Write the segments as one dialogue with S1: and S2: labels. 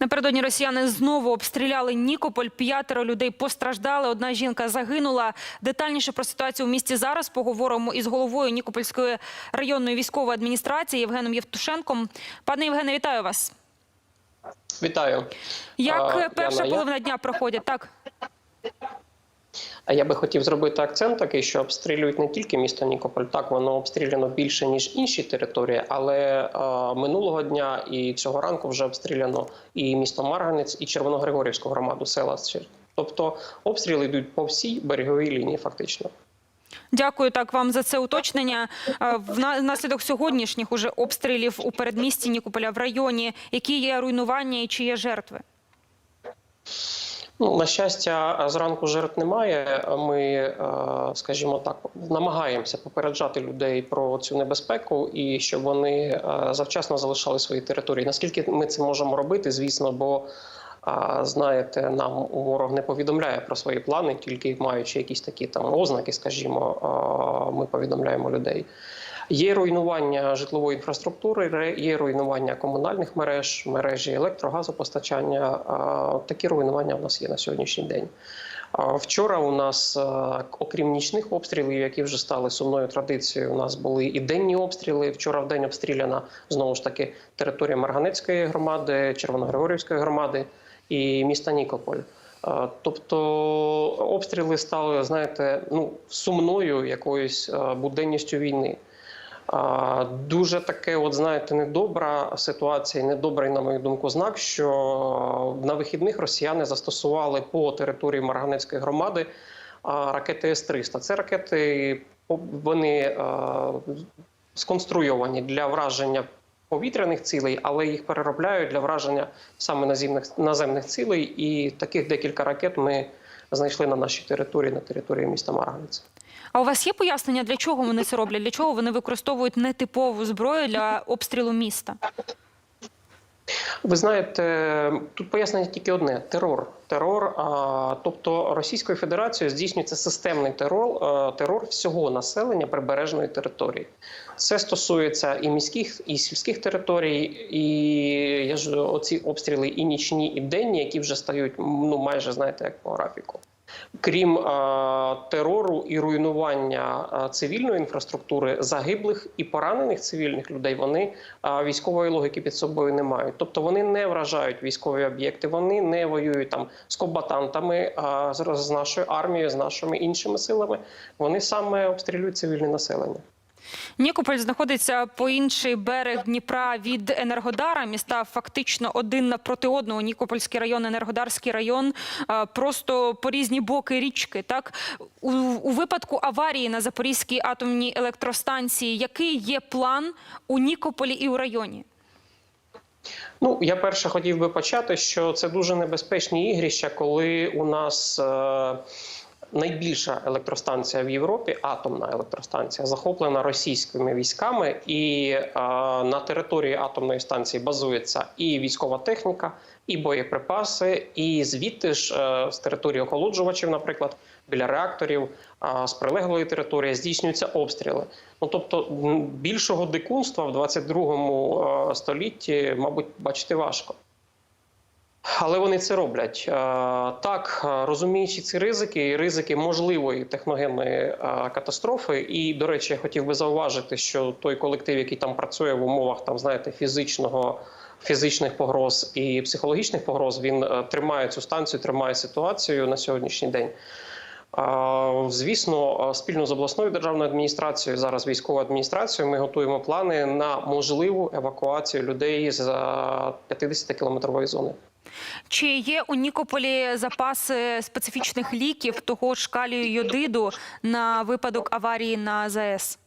S1: Напередодні росіяни знову обстріляли Нікополь. П'ятеро людей постраждали. Одна жінка загинула. Детальніше про ситуацію в місті зараз поговоримо із головою Нікопольської районної військової адміністрації Євгеном Євтушенком. Пане Євгене, вітаю вас.
S2: Вітаю.
S1: Як
S2: А,
S1: перша
S2: Яна, я-
S1: половина дня проходить? Так.
S2: А я би хотів зробити акцент такий, що обстрілюють не тільки місто Нікополь. Так воно обстріляно більше ніж інші території, але е, минулого дня і цього ранку вже обстріляно і місто Марганець, і Червоногригорівську громаду села. Тобто обстріли йдуть по всій береговій лінії, фактично.
S1: Дякую так вам за це уточнення. Е, вна- Внаслідок сьогоднішніх уже обстрілів у передмісті Нікополя в районі. Які є руйнування і чи є жертви?
S2: Ну, на щастя, зранку жертв немає. Ми, е, скажімо так, намагаємося попереджати людей про цю небезпеку і щоб вони е, завчасно залишали свої території. Наскільки ми це можемо робити, звісно, бо знаєте, нам ворог не повідомляє про свої плани, тільки маючи якісь такі там ознаки, скажімо, ми повідомляємо людей. Є руйнування житлової інфраструктури, є руйнування комунальних мереж, мережі електрогазопостачання. Такі руйнування в нас є на сьогоднішній день. Вчора у нас, окрім нічних обстрілів, які вже стали сумною традицією, у нас були і денні обстріли. Вчора в день обстріляна знову ж таки територія Марганецької громади, Червоногригорівської громади і міста Нікополь. Тобто обстріли стали, знаєте, ну сумною якоюсь буденністю війни. Дуже таке, от знаєте, недобра ситуація, недобрий, на мою думку, знак, що на вихідних росіяни застосували по території Марганецької громади ракети С-300. Це ракети вони сконструйовані для враження повітряних цілей, але їх переробляють для враження саме наземних, наземних цілей. І таких декілька ракет ми знайшли на нашій території, на території міста Марганець.
S1: А у вас є пояснення, для чого вони це роблять? Для чого вони використовують нетипову зброю для обстрілу міста?
S2: Ви знаєте, тут пояснення тільки одне: терор. Терор, а, тобто Російською Федерацією здійснюється системний терор, терор всього населення прибережної території. Це стосується і міських, і сільських територій, і я ж оці обстріли і нічні, і денні, які вже стають ну майже знаєте, як по графіку. Крім е, терору і руйнування е, цивільної інфраструктури, загиблих і поранених цивільних людей, вони е, військової логіки під собою не мають. Тобто вони не вражають військові об'єкти, вони не воюють там з комбатантами, е, з, з нашою армією, з нашими іншими силами. Вони саме обстрілюють цивільне населення.
S1: Нікополь знаходиться по інший берег Дніпра від Енергодара. Міста фактично один напроти одного. Нікопольський район, Енергодарський район, просто по різні боки річки. Так у, у випадку аварії на Запорізькій атомній електростанції, який є план у Нікополі і у районі?
S2: Ну, я перше хотів би почати, що це дуже небезпечні ігрища, коли у нас е, найбільша електростанція в Європі, атомна електростанція, захоплена російськими військами, і е, на території атомної станції базується і військова техніка, і боєприпаси, і звідти ж е, з території охолоджувачів, наприклад, біля реакторів, а з прилеглої території здійснюються обстріли. Ну тобто більшого дикунства в 22 е, столітті, мабуть, бачити важко. Але вони це роблять Е, так, е, розуміючи ці ризики, ризики можливої техногенної е, катастрофи. І, до речі, я хотів би зауважити, що той колектив, який там працює в умовах там, знаєте, фізичного. Фізичних погроз і психологічних погроз він тримає цю станцію, тримає ситуацію на сьогоднішній день. Звісно, спільно з обласною державною адміністрацією, зараз військовою адміністрацією, ми готуємо плани на можливу евакуацію людей з 50 кілометрової зони.
S1: Чи є у Нікополі запаси специфічних ліків того ж калію йодиду на випадок аварії на ЗАЕС?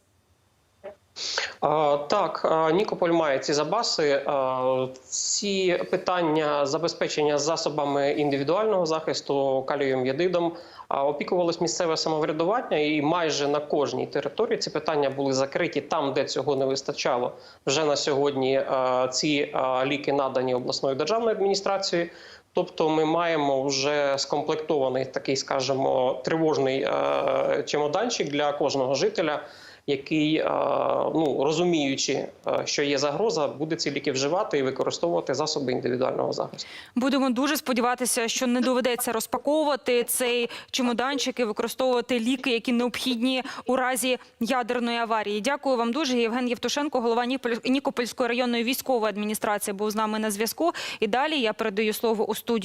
S2: Так, Нікополь має ці запаси. А, Ці питання забезпечення засобами індивідуального захисту калієм ядидом а, опікувалось місцеве самоврядування, і майже на кожній території ці питання були закриті там, де цього не вистачало. Вже на сьогодні ці ліки надані обласною державною адміністрацією. Тобто, ми маємо вже скомплектований такий, скажімо, тривожний е, чемоданчик для кожного жителя. Який, е, ну розуміючи, е, що є загроза, буде ці ліки вживати і використовувати засоби індивідуального захисту.
S1: Будемо дуже сподіватися, що не доведеться розпаковувати цей чемоданчик і використовувати ліки, які необхідні у разі ядерної аварії. Дякую вам дуже. Євген Євтушенко, голова Нікополь- Нікопольської районної військової адміністрації, був з нами на зв'язку. І далі я передаю слово у студію.